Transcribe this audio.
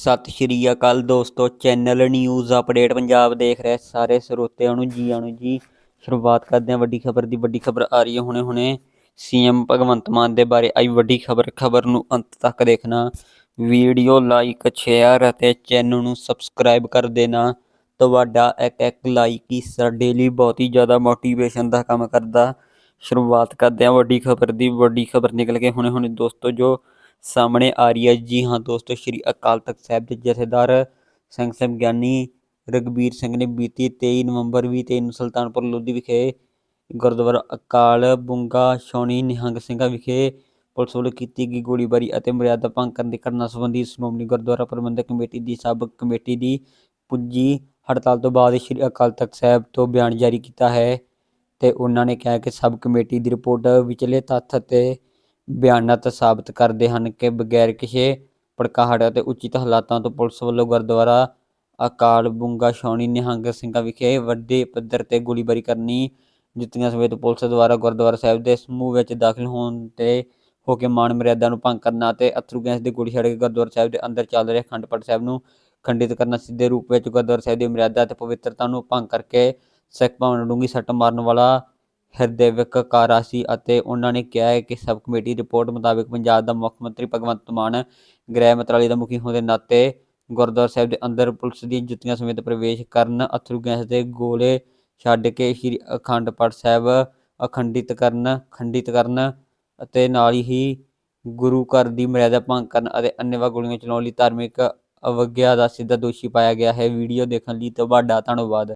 ਸਤਿ ਸ਼੍ਰੀ ਅਕਾਲ ਦੋਸਤੋ, channel news update Punjab ਦੇਖ ਰਹੇ ਸਾਰੇ ਸਰੋਤਿਆਂ ਨੂੰ ਜੀ ਆਣੂ ਜੀ। ਸ਼ੁਰੂਆਤ ਕਰਦੇ ਹਾਂ ਵੱਡੀ ਖਬਰ ਦੀ, ਵੱਡੀ ਖਬਰ ਆ ਰਹੀ ਹੈ ਹੁਣੇ ਹੁਣੇ। ਸੀਐਮ ਭਗਵੰਤ ਮਾਨ ਦੇ ਬਾਰੇ ਆਈ ਵੱਡੀ ਖਬਰ ਖਬਰ ਨੂੰ ਅੰਤ ਤੱਕ ਦੇਖਣਾ। ਵੀਡੀਓ ਲਾਈਕ, ਸ਼ੇਅਰ ਅਤੇ ਚੈਨਲ ਨੂੰ ਸਬਸਕ੍ਰਾਈਬ ਕਰ ਦੇਣਾ। ਤੁਹਾਡਾ ਇੱਕ ਇੱਕ ਲਾਈਕ ਹੀ ਸਾਡੇ ਲਈ ਬਹੁਤ ਹੀ ਜ਼ਿਆਦਾ ਮੋਟੀਵੇਸ਼ਨ ਦਾ ਕੰਮ ਕਰਦਾ। ਸ਼ੁਰੂਆਤ ਕਰਦੇ ਹਾਂ ਵੱਡੀ ਖਬਰ ਦੀ, ਵੱਡੀ ਖਬਰ ਨਿਕਲ ਕੇ ਹੁਣੇ ਹੁਣੇ ਦੋਸਤੋ, ਜੋ ਸਾਹਮਣੇ ਆ ਰਹੀ ਹੈ। ਜੀ ਹਾਂ ਦੋਸਤੋ, ਸ਼੍ਰੀ ਅਕਾਲ ਤਖਤ ਸਾਹਿਬ ਦੇ ਜਥੇਦਾਰ ਸਿੰਘ ਸਾਹਿਬ ਗਿਆਨੀ ਰਗਬੀਰ ਸਿੰਘ ਨੇ ਬੀਤੀ 23 ਨਵੰਬਰ 2023 ਨੂੰ ਸੁਲਤਾਨਪੁਰ ਲੋਧੀ ਵਿਖੇ ਗੁਰਦੁਆਰਾ ਅਕਾਲ ਬੁੰਗਾ ਛਾਉਣੀ ਨਿਹੰਗ ਸਿੰਘਾਂ ਵਿਖੇ ਪੁਲਿਸ ਵੱਲੋਂ ਕੀਤੀ ਗਈ ਗੋਲੀਬਾਰੀ ਅਤੇ ਮਰਿਆਦਾ ਭੰਗ ਕਰਨ ਦੀ ਘਟਨਾ ਸੰਬੰਧੀ ਸ਼੍ਰੋਮਣੀ ਗੁਰਦੁਆਰਾ ਪ੍ਰਬੰਧਕ ਕਮੇਟੀ ਦੀ ਸਬ ਕਮੇਟੀ ਦੀ ਪੁੱਜੀ ਹੜਤਾਲ ਤੋਂ ਬਾਅਦ ਸ਼੍ਰੀ ਅਕਾਲ ਤਖਤ ਸਾਹਿਬ ਤੋਂ ਬਿਆਨ ਜਾਰੀ ਕੀਤਾ ਹੈ ਤੇ ਉਹਨਾਂ ਨੇ ਕਿਹਾ ਕਿ ਸਬ ਕਮੇਟੀ ਦੀ ਰਿਪੋਰਟ ਵਿਚਲੇ ਤੱਥ ਅਤੇ ਬਿਆਨਤ ਸਾਬਤ ਕਰਦੇ ਹਨ ਕਿ ਬਗੈਰ ਕਿਸੇ ਭੜਕਾਹਟ ਅਤੇ ਉਚਿਤ ਹਾਲਾਤਾਂ ਤੋਂ ਪੁਲਿਸ ਵੱਲੋਂ ਗੁਰਦੁਆਰਾ ਅਕਾਲ ਬੁੰਗਾ ਛਾਉਣੀ ਨਿਹੰਗ ਸਿੰਘਾਂ ਵਿਖੇ ਵੱਡੇ ਪੱਧਰ ਤੇ ਗੋਲੀਬਾਰੀ ਕਰਨੀ ਜੁੱਤੀਆਂ ਸਮੇਤ ਪੁਲਿਸ ਦੁਆਰਾ ਗੁਰਦੁਆਰਾ ਸਾਹਿਬ ਦੇ ਸਮੂਹ ਵਿੱਚ ਦਾਖਲ ਹੋਣ ਤੇ ਹੋ ਕੇ ਮਾਨ ਮਰਿਆਦਾ ਨੂੰ ਭੰਗ ਕਰਨਾ ਤੇ ਅਥਰੂ ਗੈਸ ਦੀ ਗੋਲੀ ਛੱਡ ਕੇ ਗੁਰਦੁਆਰਾ ਸਾਹਿਬ ਦੇ ਅੰਦਰ ਚੱਲ ਰਹੇ ਅਖੰਡ ਪਾਠ ਸਾਹਿਬ ਨੂੰ ਖੰਡਿਤ ਕਰਨਾ, ਸਿੱਧੇ ਰੂਪ ਵਿੱਚ ਗੁਰਦੁਆਰਾ ਸਾਹਿਬ ਦੀ ਮਰਿਆਦਾ ਤੇ ਪਵਿੱਤਰਤਾ ਨੂੰ ਭੰਗ ਕਰਕੇ ਸਿੱਖ ਭਾਵਨਾ ਨੂੰ ਡੂੰਘੀ ਸੱਟ ਮਾਰਨ ਵਾਲਾ ਹਿਰਦੇਵਿਕ ਕਾਰਾ ਸੀ ਅਤੇ ਉਹਨਾਂ ਨੇ ਕਿਹਾ ਹੈ ਕਿ ਸਬ ਕਮੇਟੀ ਰਿਪੋਰਟ ਮੁਤਾਬਕ ਪੰਜਾਬ ਦਾ ਮੁੱਖ ਮੰਤਰੀ ਭਗਵੰਤ ਮਾਨ ਗ੍ਰਹਿ ਮੰਤਰਾਲੇ ਦਾ ਮੁਖੀ ਹੋਣ ਦੇ ਨਾਤੇ ਗੁਰਦੁਆਰਾ ਸਾਹਿਬ ਦੇ ਅੰਦਰ ਪੁਲਿਸ ਦੀਆਂ ਜੁੱਤੀਆਂ ਸਮੇਤ ਪ੍ਰਵੇਸ਼ ਕਰਨ, ਅਥਰੂ ਗੈਸ ਦੇ ਗੋਲੇ ਛੱਡ ਕੇ ਸ੍ਰੀ ਅਖੰਡ ਪਾਠ ਸਾਹਿਬ ਅਖੰਡਿਤ ਕਰਨ, ਖੰਡਿਤ ਕਰਨ ਅਤੇ ਨਾਲ ਹੀ ਗੁਰੂ ਘਰ ਦੀ ਮਰਿਆਦਾ ਭੰਗ ਕਰਨ ਅਤੇ ਅੰਨੇਵਾ ਗੋਲੀਆਂ ਚਲਾਉਣ ਲਈ ਧਾਰਮਿਕ ਅਵਗਿਆ ਦਾ ਸਿੱਧਾ ਦੋਸ਼ੀ ਪਾਇਆ ਗਿਆ ਹੈ। ਵੀਡੀਓ ਦੇਖਣ ਲਈ ਤੁਹਾਡਾ ਧੰਨਵਾਦ।